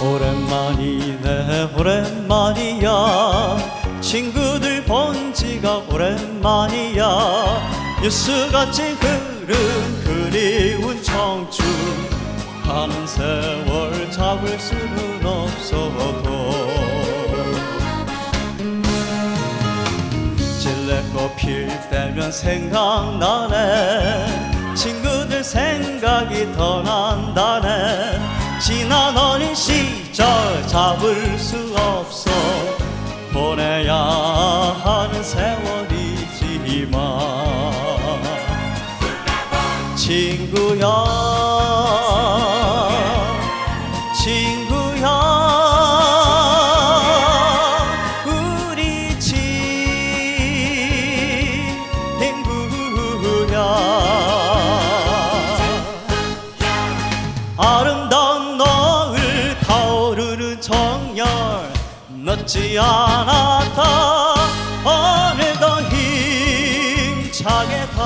오랜만이네 오랜만이야. 친구들 본 지가 오랜만이야. 뉴스같이 흐른 그리운 청춘. 가는 세월 잡을 수는 꽃필 때면 생각나네. 친구들 생각이 더 난다네. 지난 어린 시절 잡을 수 없어 보내야 하는 세월이지만. 친구야 늦지 않았다. 오늘도 힘차게 달리며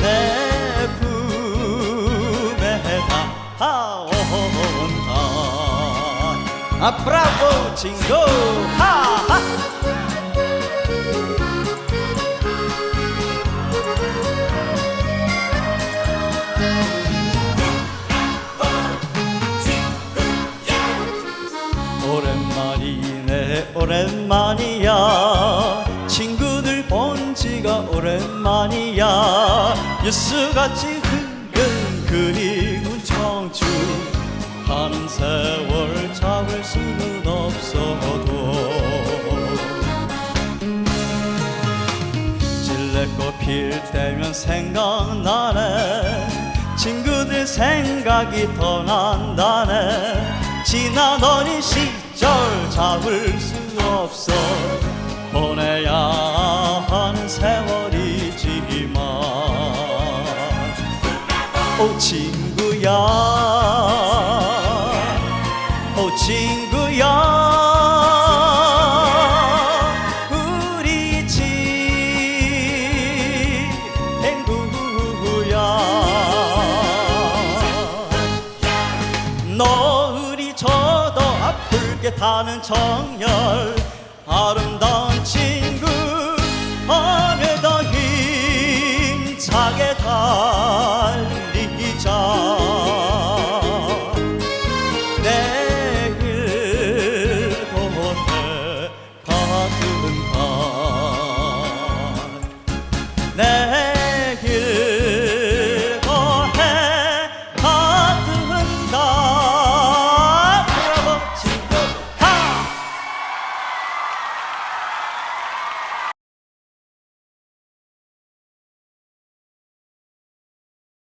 내 품에 다가온다 아 브라보 친구 하 오랜만이네 오랜만이야. 친구들 본 지가 오랜만이야. 뉴스같이 흐른 그리운 청춘 가는 세월 잡을 수는 없어도. 질레꽃 필 때면 생각나네. 친구들 생각이 더 난다네. 어린 시절 잡을 수 없어. 보내야 하는 세월이지만. 오 친구야 아플게 타는 정열. 아름다운 친구 어느